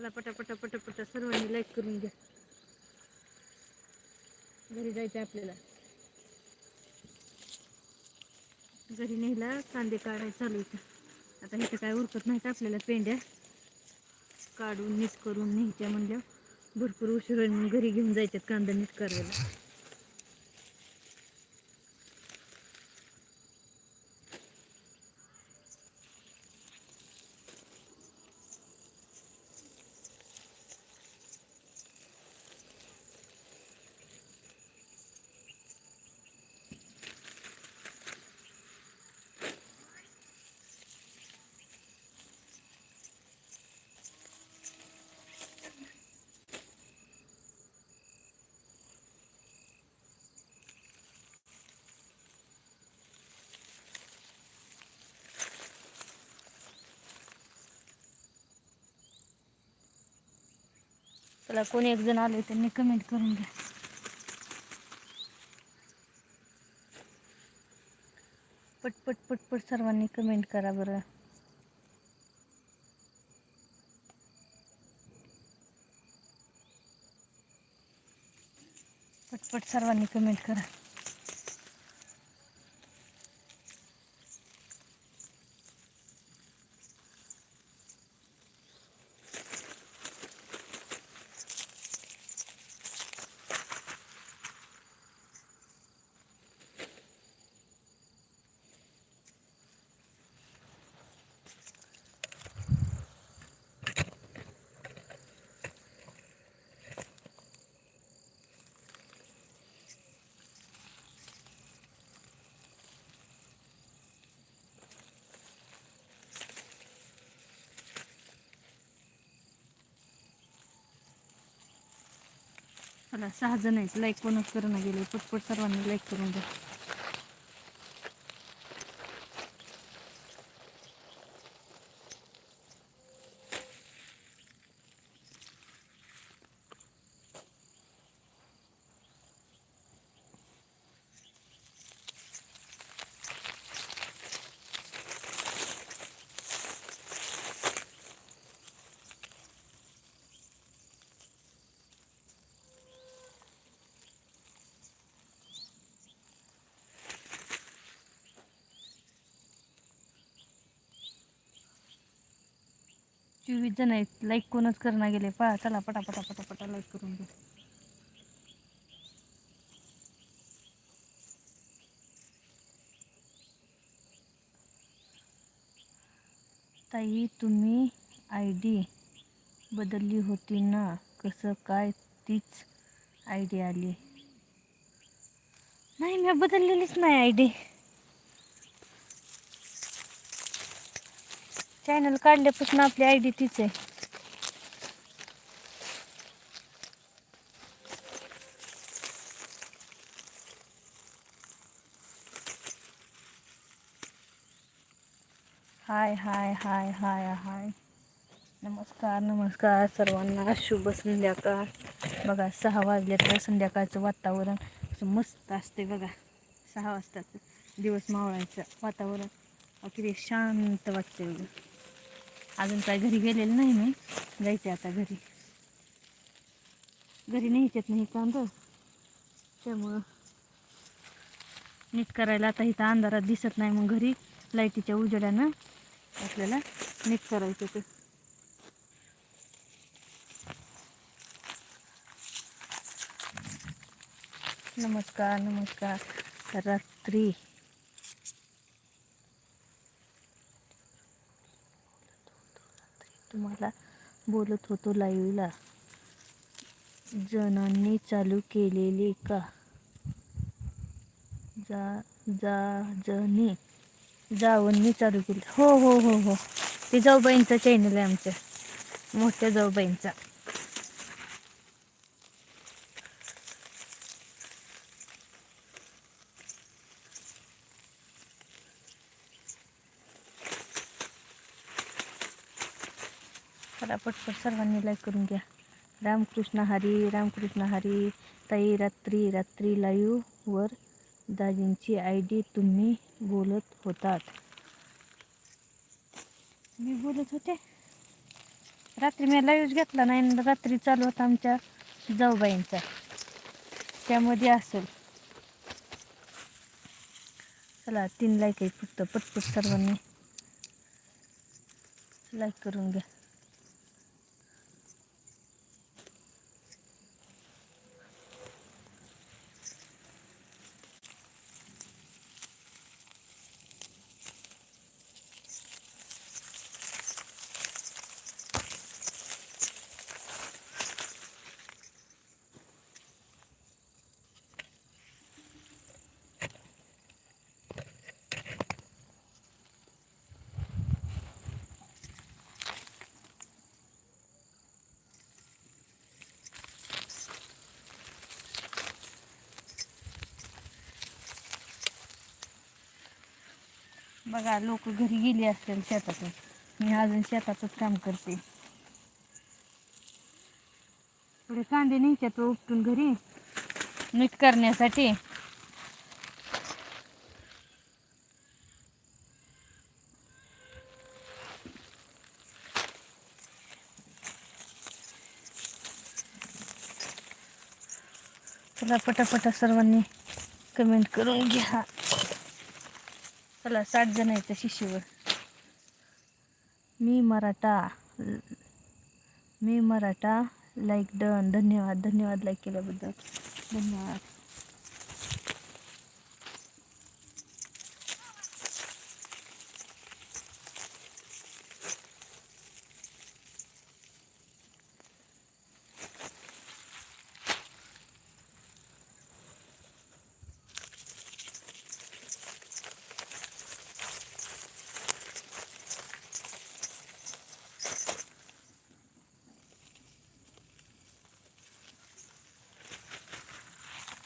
चला पटापटा पटापटा सर्वांनी लाईक करून घ्या. घरी जायचं आपल्याला. घरी नेला कांदे काढायला चालू इथं. आता इथं काय उरकत नाहीत आपल्याला पेंड्या. काढून नीट करून न्यायच्या म्हणल्या भरपूर उशीर होईल म्हणून घरी घेऊन जायच्यात कांदा नीट करायला. चला, कोणी एक जण आले त्यांनी कमेंट करून पटपट पटपट सर्वानी कमेंट करा बरं. पटपट सर्वानी कमेंट करा. चला सहा जण आहेत. लाईक कोणच करणं गेले. पटपट सर्वांनी लाईक करून द्या चोवीस जण आहेत लाईक कोणच करणं गेले. पा चला पटापटा पटापटा लाईक करून घे. ताई तुम्ही आय डी बदलली होती ना? कसं काय तीच आय डी आली? नाही मी बदललेलीच नाही आय डी चॅनल काढल्यापासून आपली आय डी तीच आहे. हाय हाय हाय हाय हाय. नमस्कार नमस्कार सर्वांना. शुभ संध्याकाळ. बघा सहा वाजले तर संध्याकाळचं वातावरण. असं मस्त असते बघा. सहा वाजताचं दिवस मावळायचं वातावरण. अगदी शांत वाटते बघा. अजून काय घरी गेलेलं नाही मी. जायचे आता घरी. घरी न्यायच्यात नाही कांदा. त्यामुळं नीट करायला आता इथं अंधारात दिसत नाही मग घरी लाईटीच्या उजेडानं आपल्याला नीट करायचं ते. नमस्कार नमस्कार. रात्री तुम्हाला बोलत होतो लाईव्हला. जणांनी चालू केलेली का? जा जा जणी जावंनी चालू केली. हो हो हो हो. ते जाऊबाईंचा चॅनल आहे आमच्या मोठ्या जाऊबाईंचा चला पटपट सर्वांनी लाईक करून घ्या. रामकृष्ण हरी रामकृष्ण हरी. ताई रात्री रात्री लाईव्हवर दाजींची आय डी तुम्ही बोलत होतात. मी बोलत होते? रात्री मी लाईव्ह घेतला नाही रात्री चालू होता आमच्या जाऊबाईंचा. त्यामध्ये असेल. चला तीन लाईक आहे फक्त. पटपट सर्वांनी लाईक करून घ्या. बघा लोक घरी गेली असतील शेतातून. मी अजून शेतातच काम करते. पुढे कांदे न्यायच्यात उपटून घरी. नीट करण्यासाठी. चला पटापटा सर्वांनी कमेंट करून घ्या. चला साठ जण आहेत त्या शिशीवर मी मराठा मी मराठा लाईक डन धन्यवाद धन्यवाद लाईक केल्याबद्दल. धन्यवाद.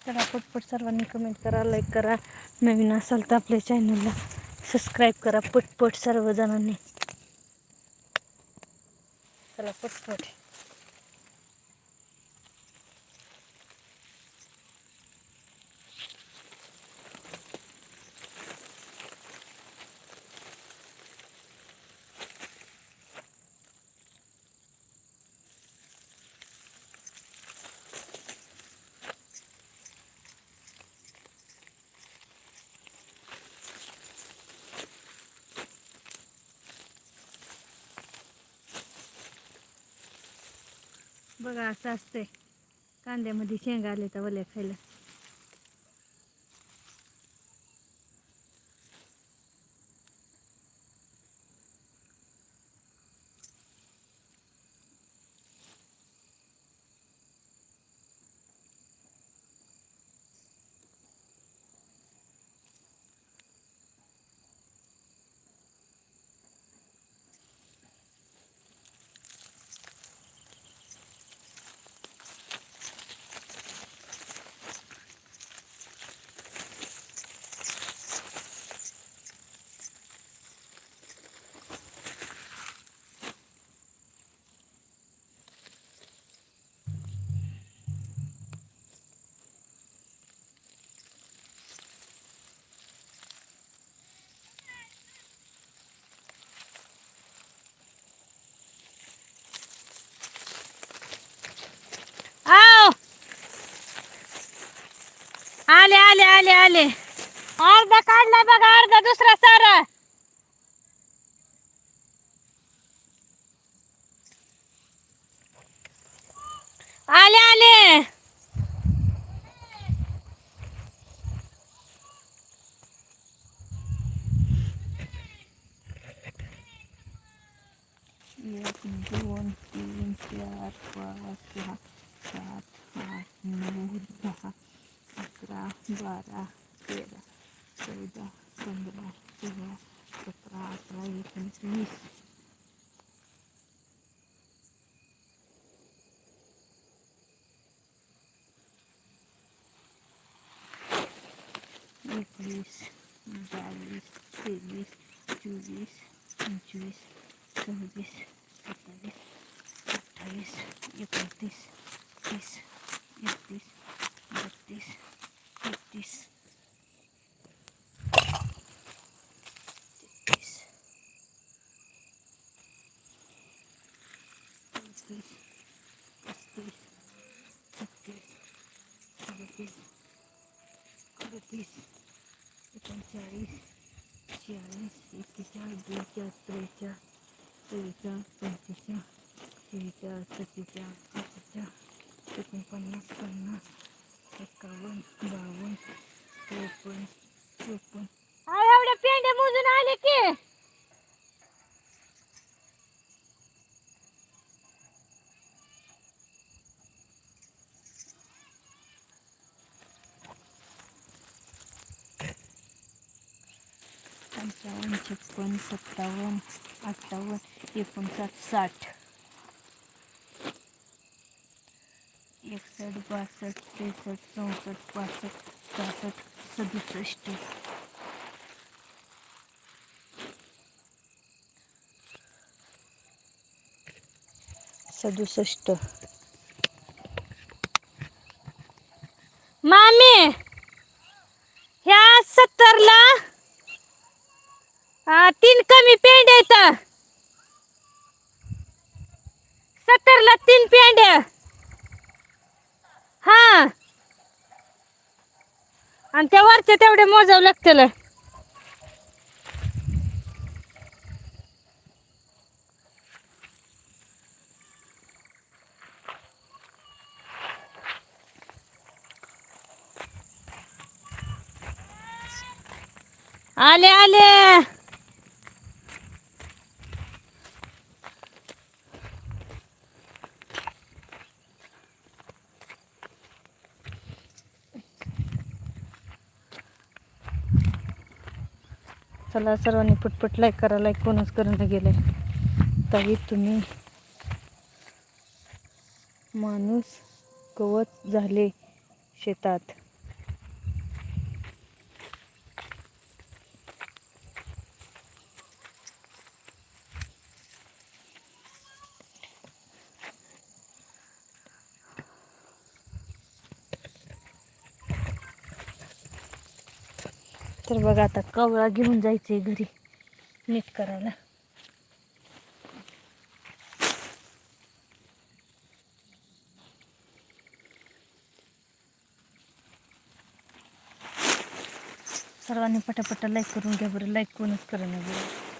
चला पटपट सर्वांनी कमेंट करा लाईक करा. नवीन असाल तर आपल्या चॅनलला सबस्क्राईब करा पटपट सर्वजणांनी. चला पटपट. बघा असं असतंय. कांद्यामध्ये शेंगा आले तर वल्या खायला. आले आले आले. आले अर्धा काढला बघा. একবিশ বাইশ তেইশ চব্বিশ পঁচিশ চব্বিশ সাতাইশ আঠাইশ একত্রিশ তিরিশ একত্রিশ বত্রিশ তেত্রিশ ゃつれちゃつれちゃつれちゃつれちゃつれちゃつれちゃ cukup panas panas kawan bawon kupun kupun ayah udah pindah muzun alik सत्तावन्न अठ्ठावन्न एकोणसाठ साठ. एकसष्ट बासष्ट त्रेसष्ट चौसष्ट पासष्ट सहासष्ट सदुसष्ट. सदुसष्ट मामी ह्या सत्तरला आ, तीन कमी पेंड आहेत सत्तरला तीन पेंड हा आणि त्या वरच्या तेवढे मोजावं लागतील. आले आले. चला सर्वांनी पटपट लाईक करा लाईक कोणच करणं आहे तरी तुम्ही माणूस गवत झाले शेतात. तर बघा आता कवळा घेऊन जायचंय घरी. नीट करायला. सर्वांनी पटापटा लाईक करून घ्या बरं. लाईक कोणच करा बरं.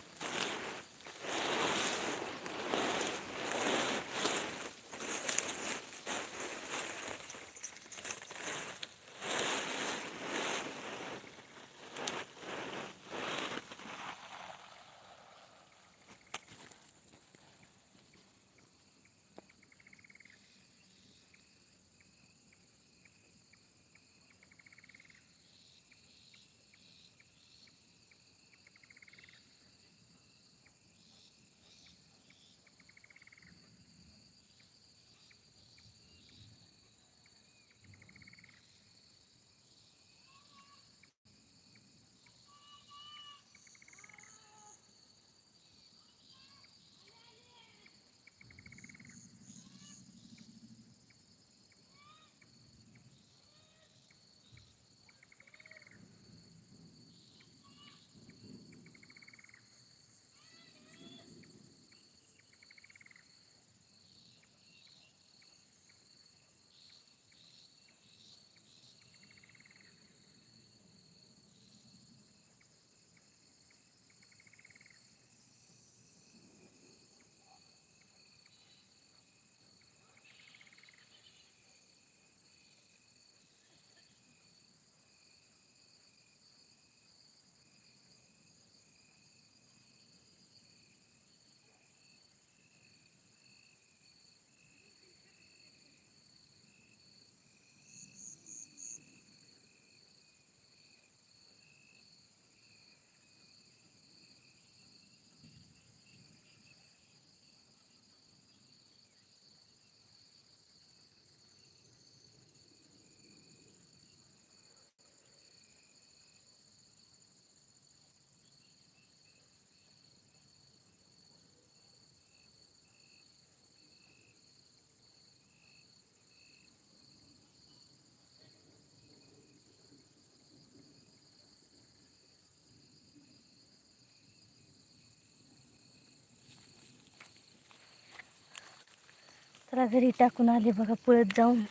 चला घरी टाकून आले बघा पळत जाऊन.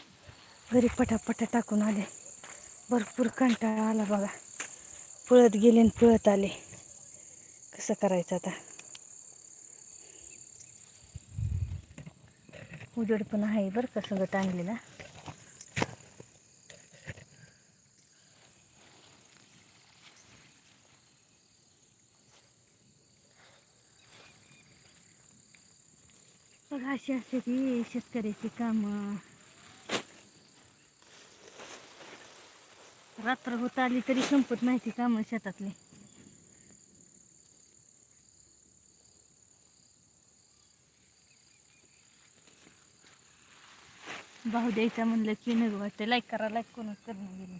घरी पटापटा टाकून आले. भरपूर कंटाळा आला बघा. पळत गेले आणि पळत आले. कसं करायचं आता? उजेड पण आहे बरं का सगळं टांगलेला बघा अशी असते ती? शेतकऱ्याची कामं. रात्र होत आली तरी संपत नाही ती कामं शेतातली. भाऊ द्यायचा म्हणलं की नग वाटतं लाईक करा लाईक कोणच करणं गेलं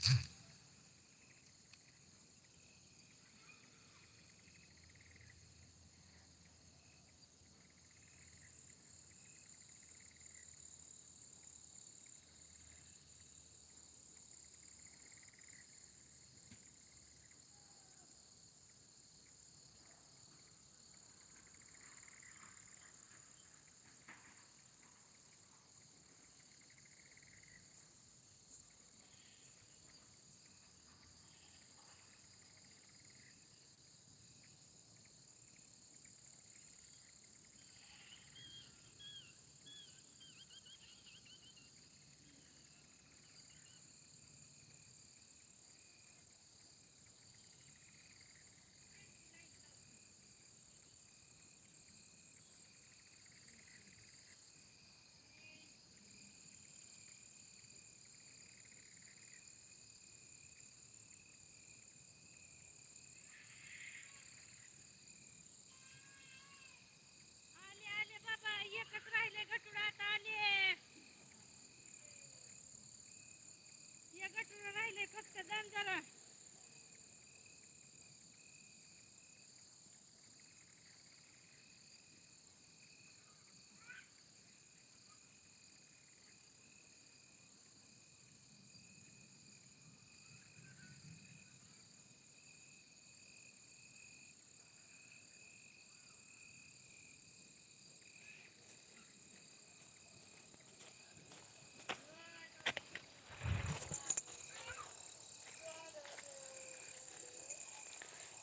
Thank you.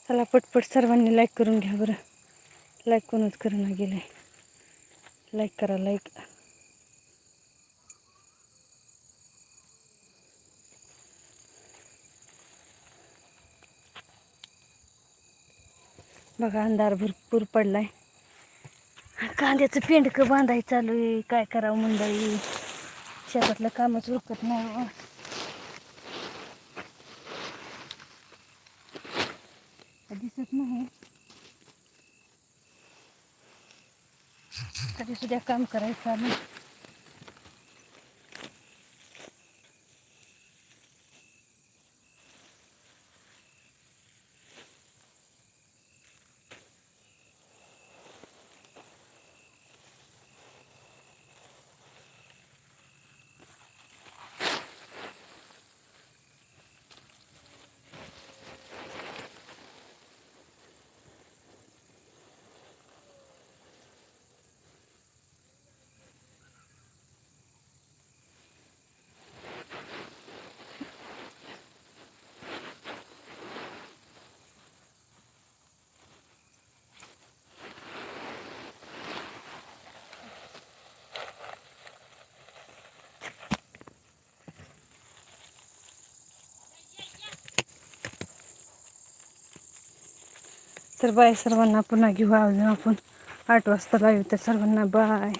चला पटपट सर्वांनी लाईक करून घ्या बरं. लाईक कोणच करणं आहे लाईक करा लाईक बघा अंधार भरपूर पडलाय. कांद्याचं पेंडकं बांधायचं चालू आहे. काय करावं मंडळी? शेतातलं कामच उरकत नाही हो. दिसत नाही तरी सुद्धा काम करायचं आम्ही. तर बाय सर्वांना पुन्हा घेऊ. अजून आपण आठ वाजता लाईव्ह तर सर्वांना बाय